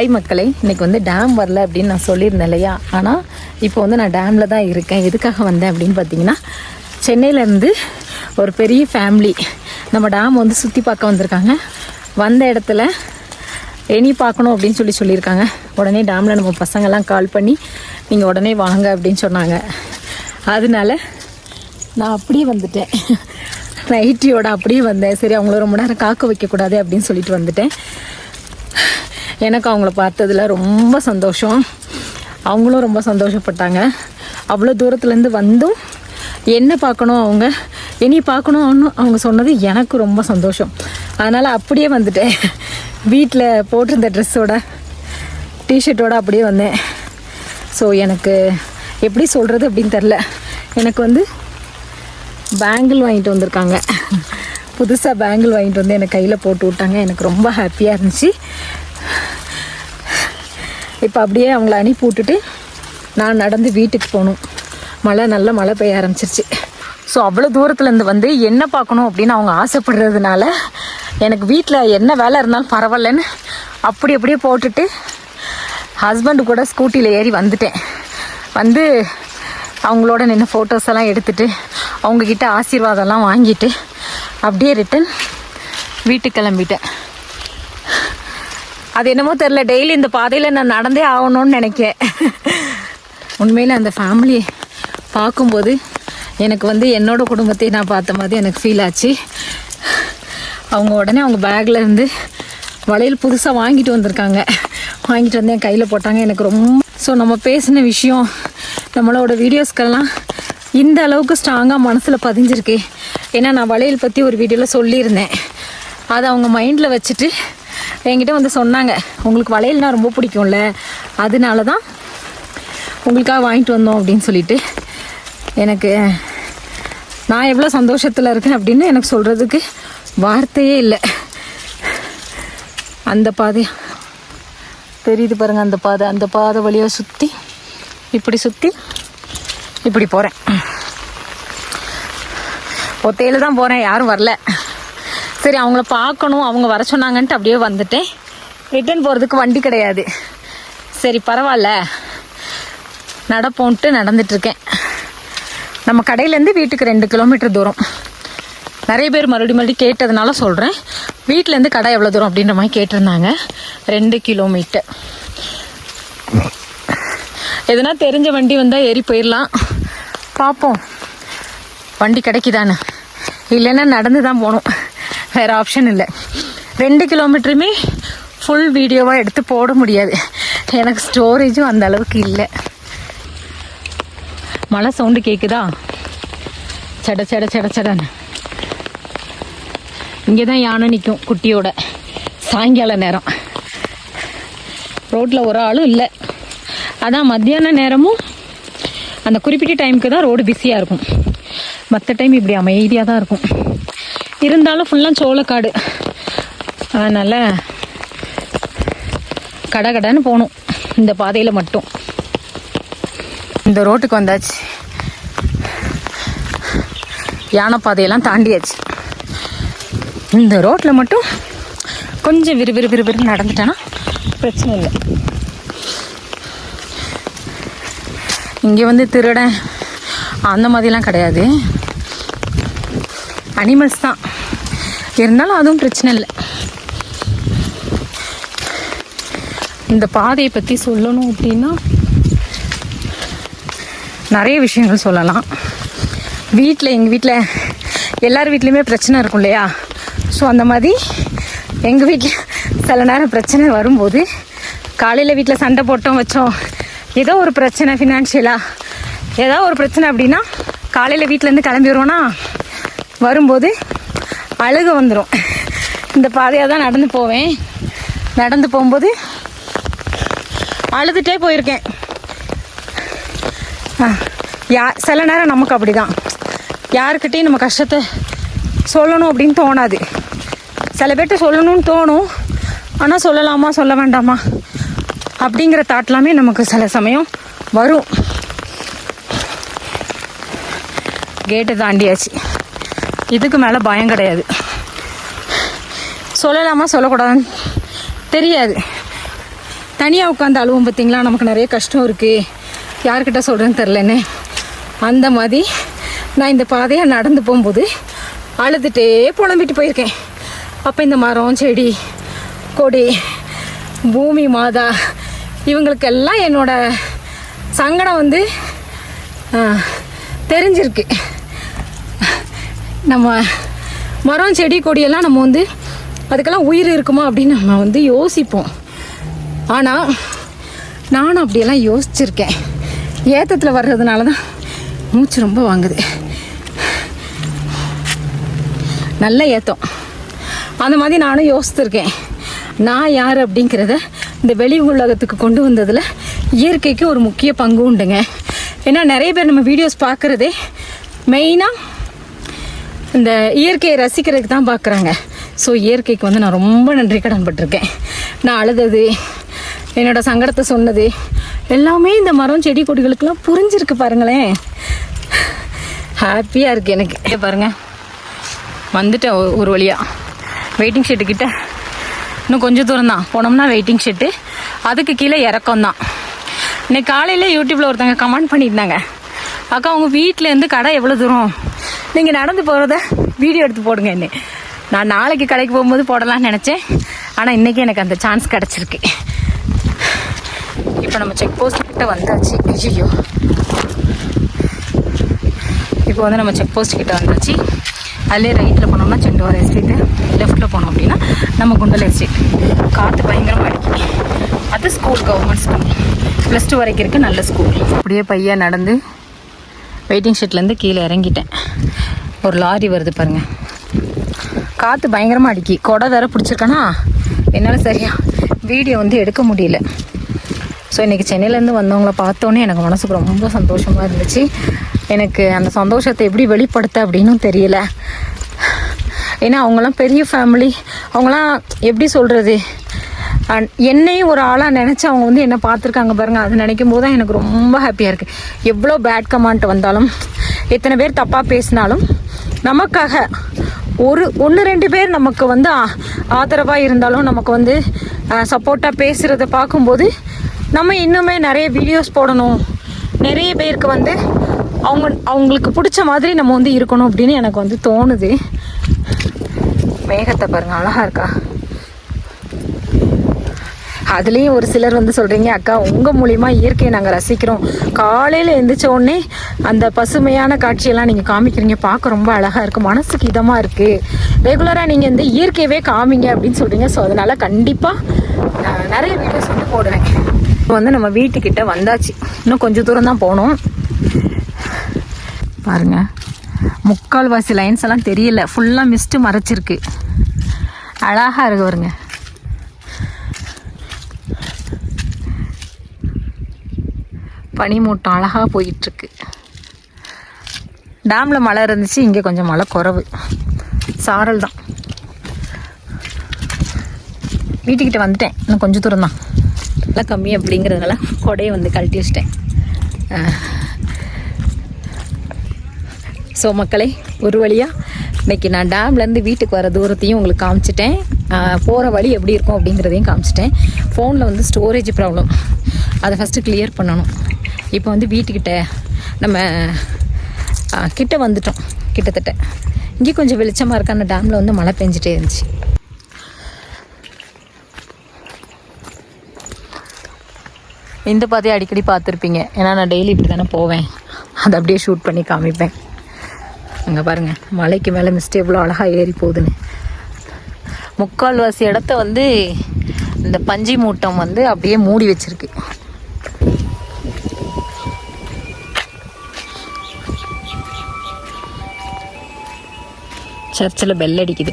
ஐ மக்களே இன்னைக்கு வந்து டேம் வரல அப்படின்னு நான் சொல்லியிருந்தேன் இல்லையா? ஆனால் இப்போ வந்து நான் டேமில் தான் இருக்கேன். எதுக்காக வந்தேன் அப்படின்னு பார்த்தீங்கன்னா சென்னையிலேருந்து ஒரு பெரிய ஃபேமிலி நம்ம டேம் வந்து சுற்றி பார்க்க வந்திருக்காங்க. வந்த இடத்துல எனி பார்க்கணும் அப்படின்னு சொல்லி சொல்லியிருக்காங்க. உடனே டேமில் நம்ம பசங்கள்லாம் கால் பண்ணி நீங்கள் உடனே வாங்க அப்படின்னு சொன்னாங்க. அதனால நான் அப்படியே வந்துட்டேன். நைட்டியோட அப்படியே வந்தேன். சரி அவங்கள ரொம்ப நேரம் காக்க வைக்கக்கூடாது அப்படின்னு சொல்லிட்டு வந்துட்டேன். எனக்கு அவங்கள பார்த்ததுல ரொம்ப சந்தோஷம். அவங்களும் ரொம்ப சந்தோஷப்பட்டாங்க. அவ்வளோ தூரத்துலேருந்து வந்தும் என்ன பார்க்கணும் அவங்க இனி பார்க்கணும்னு அவங்க சொன்னது எனக்கு ரொம்ப சந்தோஷம். அதனால் அப்படியே வந்துட்டேன். வீட்டில் போட்டிருந்த ட்ரெஸ்ஸோட டிஷர்ட்டோட அப்படியே வந்தேன். ஸோ எனக்கு எப்படி சொல்கிறது அப்படின்னு தெரில எனக்கு வந்து பேங்கிள் வாங்கிட்டு வந்திருக்காங்க. புதுசாக பேங்கிள் வாங்கிட்டு வந்து எனக்கு கையில் போட்டு விட்டாங்க. எனக்கு ரொம்ப ஹாப்பியாக இருந்துச்சு. இப்போ அப்படியே அவங்கள அனுப்பி விட்டுட்டு நான் நடந்து வீட்டுக்கு போகணும். மழை நல்ல மழை பெய்ய ஆரம்பிச்சிருச்சு. ஸோ அவ்வளோ தூரத்துலேருந்து வந்து என்ன பார்க்கணும் அப்படின்னு அவங்க ஆசைப்படுறதுனால எனக்கு வீட்டில் என்ன வேலை இருந்தாலும் பரவாயில்லன்னு அப்படி அப்படியே போட்டுட்டு ஹஸ்பண்டு கூட ஸ்கூட்டியில் ஏறி வந்துட்டேன். வந்து அவங்களோட நின்று ஃபோட்டோஸ் எல்லாம் எடுத்துட்டு அவங்கக்கிட்ட ஆசீர்வாதம்லாம் வாங்கிட்டு அப்படியே ரிட்டன் வீட்டுக்கு கிளம்பிட்டேன். அது என்னமோ தெரில டெய்லி இந்த பாதையில் நான் நடந்தே ஆகணும்னு நினைக்கிறேன் உண்மையில் அந்த ஃபேமிலியை பார்க்கும்போது எனக்கு வந்து என்னோட குடும்பத்தை நான் பார்த்த மாதிரி எனக்கு ஃபீல் ஆச்சு. அவங்க உடனே அவங்க பேக்கில் இருந்து வளையல் புதுசாக வாங்கிட்டு வந்திருக்காங்க. வாங்கிட்டு வந்து என் கையில் போட்டாங்க. எனக்கு ரொம்ப ஸோ நம்ம பேசின விஷயம் நம்மளோட வீடியோஸ்க்கெல்லாம் இந்த அளவுக்கு ஸ்ட்ராங்காக மனசில் பதிஞ்சிருக்கு. ஏன்னா நான் வளையல் பற்றி ஒரு வீடியோவில் சொல்லியிருந்தேன். அதை அவங்க மைண்டில் வச்சுட்டு என்கிட்ட வந்து சொன்னாங்க உங்களுக்கு வளையல்னா ரொம்ப பிடிக்கும்ல அதனால தான் உங்களுக்காக வாங்கிட்டு வந்தோம் அப்படின்னு சொல்லிட்டு எனக்கு நான் எவ்வளோ சந்தோஷத்தில் இருக்கேன் அப்படின்னு எனக்கு சொல்கிறதுக்கு வார்த்தையே இல்லை. அந்த பாதை தெரியுது பாருங்க அந்த பாதை அந்த பாதை வழியாக சுற்றி இப்படி சுற்றி இப்படி போகிறேன் ஒத்தையில் தான் போகிறேன் யாரும் வரல. சரி அவங்கள பார்க்கணும் அவங்க வர சொன்னாங்கன்ட்டு அப்படியே வந்துட்டேன். ரிட்டர்ன் போகிறதுக்கு வண்டி கிடையாது. சரி பரவாயில்ல. நடப்போன்ட்டு நடந்துட்டுருக்கேன். நம்ம கடையிலேருந்து வீட்டுக்கு ரெண்டு கிலோமீட்டர் தூரம். நிறைய பேர் மறுபடியும் மறுபடியும் கேட்டதுனால சொல்கிறேன் வீட்டிலேருந்து கடை எவ்வளோ தூரம் அப்படின்ற மாதிரி கேட்டிருந்தாங்க. ரெண்டு கிலோமீட்டர். எதுனா தெரிஞ்ச வண்டி வந்தால் ஏறி போயிடலாம் பார்ப்போம். வண்டி கிடைக்குதானே இல்லைன்னா நடந்து தான் போகணும். வேறு ஆப்ஷன் இல்லை. ரெண்டு கிலோமீட்டருமே ஃபுல் வீடியோவாக எடுத்து போட முடியாது. எனக்கு ஸ்டோரேஜும் அந்த அளவுக்கு இல்லை. மழை சவுண்டு கேட்குதா சட சட சட சடன்னு. இங்கே தான் யானை நிற்கும் குட்டியோட. சாயங்கால நேரம். ரோட்டில் ஒரு ஆளும் இல்லை. அதான் மத்தியான நேரமும் அந்த குறிப்பிட்ட டைமுக்கு தான் ரோடு பிஸியாக இருக்கும். மற்ற டைம் இப்படி அமைதியாக தான் இருக்கும். இருந்தாலும் ஃபுல்லாக சோளக்காடு. அதனால் கடை கடைன்னு போகணும். இந்த பாதையில் மட்டும். இந்த ரோட்டுக்கு வந்தாச்சு. யானை பாதையெல்லாம் தாண்டியாச்சு. இந்த ரோட்டில் மட்டும் கொஞ்சம் விறுவிறு விறுவிறு நடந்துட்டேன்னா பிரச்சனை இல்லை. இங்கே வந்து திருடன். அந்த மாதிரிலாம் கிடையாது. அனிமல்ஸ் தான். இருந்தாலும் அதுவும் பிரச்சனை இல்லை. இந்த பாதையை பற்றி சொல்லணும் அப்படின்னா நிறைய விஷயங்கள் சொல்லலாம். வீட்டில் எங்கள் வீட்டில் எல்லார் வீட்லேயுமே பிரச்சனை இருக்கும் இல்லையா? ஸோ அந்த மாதிரி எங்கள் வீட்டில் சில நேரம் பிரச்சனை வரும்போது காலையில் வீட்டில் சண்டை போட்டோம் வச்சோம். ஏதோ ஒரு பிரச்சனை ஃபினான்ஷியலாக ஏதோ ஒரு பிரச்சனை அப்படின்னா காலையில் வீட்டிலேருந்து கிளம்பி வருவோன்னா வரும்போது அழுக வந்துடும் இந்த பாதையாக தான் நடந்து போவேன். நடந்து போகும்போது அழுதுகிட்டே போயிருக்கேன். யா சில நேரம் நமக்கு அப்படிதான். யாருக்கிட்டையும் நம்ம கஷ்டத்தை சொல்லணும் அப்படின்னு தோணாது. சில பேர்கிட்ட சொல்லணும்னு தோணும். ஆனால் சொல்லலாமா சொல்ல வேண்டாமா? அப்படிங்கிற தாட்லாமே நமக்கு சில சமயம் வரும். கேட்டை தாண்டியாச்சு. இதுக்கு மேலே பயம் கிடையாது. சொல்லலாமா? சொல்லக்கூடாதுன்னு? தெரியாது. தனியாக உட்காந்து அழுவும் பார்த்தீங்களா? நமக்கு நிறைய கஷ்டம் இருக்குது யார்கிட்ட சொல்கிறேன்னு தெரிலன்னு. அந்த மாதிரி நான் இந்த பாதையை நடந்து போகும்போது அழுதுகிட்டே புலம்பிட்டு போயிருக்கேன். அப்போ இந்த மரம் செடி கொடி பூமி மாதா இவங்களுக்கெல்லாம் என்னோட சங்கடம் வந்து தெரிஞ்சிருக்கு. நம்ம மரம் செடி கொடியெல்லாம் நம்ம வந்து அதுக்கெல்லாம் உயிர் இருக்குமா அப்படின்னு நம்ம வந்து யோசிப்போம். ஆனால் நானும் அப்படியெல்லாம் யோசிச்சிருக்கேன். ஏத்தத்தில் வர்றதுனால தான் மூச்சு ரொம்ப வாங்குது. நல்ல ஏத்தம். அந்த மாதிரி நானும் யோசித்திருக்கேன் நான் யார் அப்படிங்கிறத இந்த வெளி உலகத்துக்கு கொண்டு வந்ததில் இயற்கைக்கு ஒரு முக்கிய பங்கு உண்டுங்க. ஏன்னா நிறைய பேர் நம்ம வீடியோஸ் பார்க்குறதே மெயினாக இந்த இயற்கையை ரசிக்கிறதுக்கு தான் பார்க்குறாங்க. ஸோ இயற்கைக்கு வந்து நான் ரொம்ப நன்றி கடன் பட்டிருக்கேன். நான் அழுதது என்னோட சங்கடத்தை சொன்னது எல்லாமே இந்த மரம் செடி கொடிகளுக்கெல்லாம் புரிஞ்சிருக்கு பாருங்களேன். ஹாப்பியாக இருக்குது எனக்கு. பாருங்கள் வந்துட்டேன் ஒரு வழியாக வெயிட்டிங் ஷீட்டு கிட்ட. இன்னும் கொஞ்சம் தூரம் தான். போனோம்னா வெயிட்டிங் ஷெட்டு அதுக்கு கீழே இறக்கம் தான். இன்னைக்கு காலையில் யூடியூப்பில் ஒருத்தங்க கமெண்ட் பண்ணியிருந்தாங்க. அக்கா உங்கள் வீட்டிலேருந்து கடை எவ்வளோ தூரம்? நீங்கள் நடந்து போகிறத வீடியோ எடுத்து போடுங்க என்ன நான் நாளைக்கு கடைக்கு போகும்போது போடலாம்னு நினச்சேன். ஆனால் இன்றைக்கி எனக்கு அந்த சான்ஸ் கிடச்சிருக்கு. இப்போ நம்ம செக் போஸ்ட் கிட்ட வந்தாச்சு. ஐயோ இப்போ வந்து நம்ம செக் போஸ்ட் கிட்ட வந்தாச்சு. அதிலே ரைட்டில் போனோம்னா செண்டுவார் எஸ்டேட்டு லெஃப்ட்டில் போனோம் அப்படின்னா நம்ம குண்டல் எஸ்டேட் காற்று பயங்கரமாக அடிக்கும் அது school government school plus two வரைக்கும் இருக்குது நல்ல ஸ்கூல் அப்படியே பையன் நடந்து வெயிட்டிங் ஷெட்லேருந்து கீழே இறங்கிட்டேன். ஒரு லாரி வருது பாருங்க. காற்று பயங்கரமாக அடிக்கி. கொடை வேற பிடிச்சிருக்கேனா? என்னால் சரியா வீடியோ வந்து எடுக்க முடியல. ஸோ இன்றைக்கி சென்னையிலேருந்து வந்தவங்கள பார்த்தோன்னே எனக்கு மனசுக்கு ரொம்ப சந்தோஷமாக இருந்துச்சு. எனக்கு அந்த சந்தோஷத்தை எப்படி வெளிப்படுத்த அப்படின்னும் தெரியல. ஏன்னா அவங்களாம் பெரிய ஃபேமிலி அவங்களாம் எப்படி சொல்கிறது என்னையும் ஒரு ஆளாக நினச்சி அவங்க வந்து என்னை பார்த்துருக்காங்க பாருங்க. அது நினைக்கும் போது தான் எனக்கு ரொம்ப ஹாப்பியாக இருக்குது எவ்வளோ பேட் கமெண்ட் வந்தாலும் எத்தனை பேர் தப்பாக பேசினாலும் நமக்காக ஒரு ஒன்று ரெண்டு பேர் நமக்கு வந்து ஆதரவாக இருந்தாலும் நமக்கு வந்து சப்போர்ட்டாக பேசுகிறத பார்க்கும்போது நம்ம இன்னுமே நிறைய வீடியோஸ் போடணும். நிறைய பேருக்கு வந்து அவங்க அவங்களுக்கு பிடிச்ச மாதிரி நம்ம வந்து இருக்கணும் அப்படின்னு எனக்கு வந்து தோணுது. மேகத்தை பாருங்க அழகாக இருக்கா? அதுலேயும் ஒரு சிலர் வந்து சொல்கிறீங்க அக்கா உங்கள் மூலிமா இயற்கையை நாங்கள் ரசிக்கிறோம். காலையில் எழுந்திரிச்ச உடனே அந்த பசுமையான காட்சியெல்லாம் நீங்கள் காமிக்கிறீங்க பார்க்க ரொம்ப அழகாக இருக்குது மனசுக்கு இதமாக இருக்குது ரெகுலராக நீங்கள் இந்த இயற்கையவே காமிங்க அப்படின்னு சொல்கிறீங்க ஸோ அதனால் கண்டிப்பாக நிறைய வீடியோஸ் வந்து போடுவேன் இப்போ வந்து நம்ம வீட்டுக்கிட்ட வந்தாச்சு. இன்னும் கொஞ்சம் தூரம் தான் போகணும். பாருங்கள் முக்கால்வாசி லைன்ஸ் எல்லாம் தெரியல. ஃபுல்லாக மிஸ்ட்டு மறைச்சிருக்கு. அழகாக இருக்கு வருங்க பனிமூட்டம் அழகாக போயிட்டுருக்கு. டேமில் மழை இருந்துச்சு இங்கே கொஞ்சம் மழை குறவு. சாரல் தான். வீட்டுக்கிட்ட வந்துட்டேன். இன்னும் கொஞ்சம் தூரம் தான். நல்லா கம்மி அப்படிங்கிறதுனால கொடையை வந்து கழட்டி வச்சிட்டேன். ஸோ மக்களே ஒரு வழியாக இன்றைக்கி நான் டேம்லேருந்து வீட்டுக்கு வர தூரத்தையும் உங்களுக்கு காமிச்சிட்டேன். போகிற வழி எப்படி இருக்கும் அப்படிங்கிறதையும் காமிச்சிட்டேன். ஃபோனில் வந்து ஸ்டோரேஜ் ப்ராப்ளம் அதை ஃபஸ்ட்டு கிளியர் பண்ணணும். இப்போ வந்து வீட்டுக்கிட்ட நம்ம கிட்ட வந்துட்டோம். கிட்டத்தட்ட. இங்கே கொஞ்சம் வெளிச்சமாக இருக்க அந்த டேமில் வந்து மழை பெஞ்சிட்டே இருந்துச்சு. இந்த பாதையை அடிக்கடி பார்த்துருப்பீங்க. ஏன்னா நான் டெய்லி இப்படி தானே போவேன். அதை அப்படியே ஷூட் பண்ணி காமிப்பேன். அங்கே பாருங்க மலைக்கு மேலே மிஸ்டே எவ்வளோ அழகாக ஏறி போகுதுன்னு. முக்கால்வாசி இடத்த வந்து இந்த பஞ்சு மூட்டம் வந்து அப்படியே மூடி வச்சுருக்கு. சர்ச்சில் பெல் அடிக்குது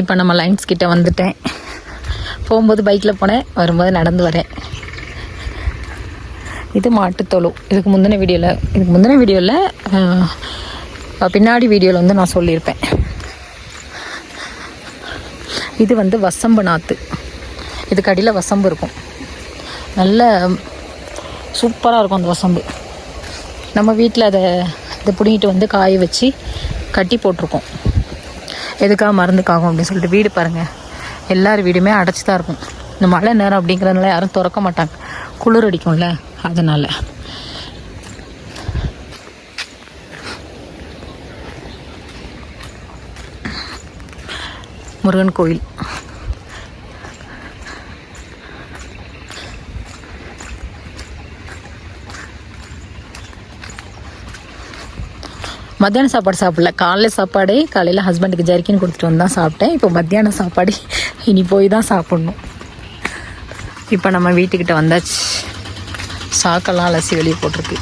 இப்போ நம்ம லைன்ஸ் கிட்ட வந்துட்டேன். போகும்போது பைக்கில் போனேன் வரும்போது நடந்து வரேன். இது மாட்டுத்தொழு இதுக்கு முந்தின வீடியோவில் இதுக்கு முந்தின வீடியோவில் பின்னாடி வீடியோவில் வந்து நான் சொல்லியிருப்பேன். இது வந்து வசம்பு நாற்று இதுக்கு அடியில் வசம்பு இருக்கும். நல்ல சூப்பராக இருக்கும் அந்த வசம்பு. நம்ம வீட்டில் அதை இதை பிடிங்கிட்டு வந்து காய வச்சு கட்டி போட்டிருக்கோம். எதுக்காக மருந்துக்காகும் அப்படின்னு சொல்லிட்டு வீடு பாருங்கள் எல்லார் வீடுமே அடைச்சி தான் இருக்கும். இந்த மழை நேரம் அப்படிங்கிறதுனால யாரும் திறக்க மாட்டாங்க. குளிர் அடிக்கும்ல அதனால். முருகன் கோயில். மத்தியான சாப்பாடு சாப்பிடல. காலைல சாப்பாடே காலையில் ஹஸ்பண்டுக்கு ஜர்க்கின் கொடுத்துட்டு வந்து தான் சாப்பிட்டேன். இப்போ மத்தியான சாப்பாடு இனி போய் தான் சாப்பிட்ணும். இப்போ நம்ம வீட்டுக்கிட்ட வந்தாச்சு. சாக்கெல்லாம் அலசி வெளியே போட்டிருக்கு.